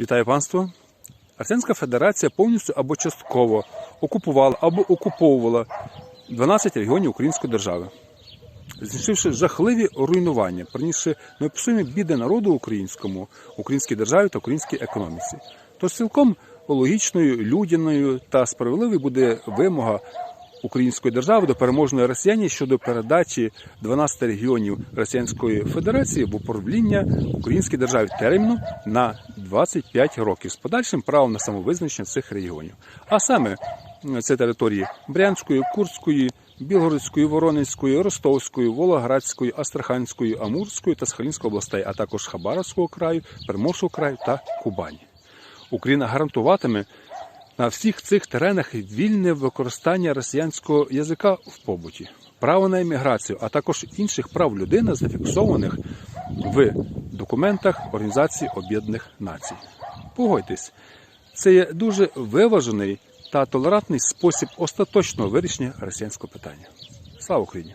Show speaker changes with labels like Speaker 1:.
Speaker 1: Вітаю панство. Арсенська Федерація повністю або частково окупувала або окуповувала 12 регіонів Української держави, знищивши жахливі руйнування, принісши неописуємі біди народу українському, українській державі та українській економіці. Тож цілком логічною, людяною та справедливою буде вимога Української держави до переможної росіяні щодо передачі 12 регіонів Росіянської Федерації в управління Українській державі терміну на 25 років з подальшим правом на самовизначення цих регіонів. А саме це території Брянської, Курської, Білгородської, Воронезької, Ростовської, Волоградської, Астраханської, Амурської та Сахалінської областей, а також Хабаровського краю, Приморського краю та Кубані. Україна гарантуватиме на всіх цих теренах вільне використання росіянського язика в побуті, право на еміграцію, а також інших прав людини, зафіксованих в документах Організації Об'єднаних Націй. Погодьтесь, це є дуже виважений та толерантний спосіб остаточного вирішення росіянського питання. Слава Україні!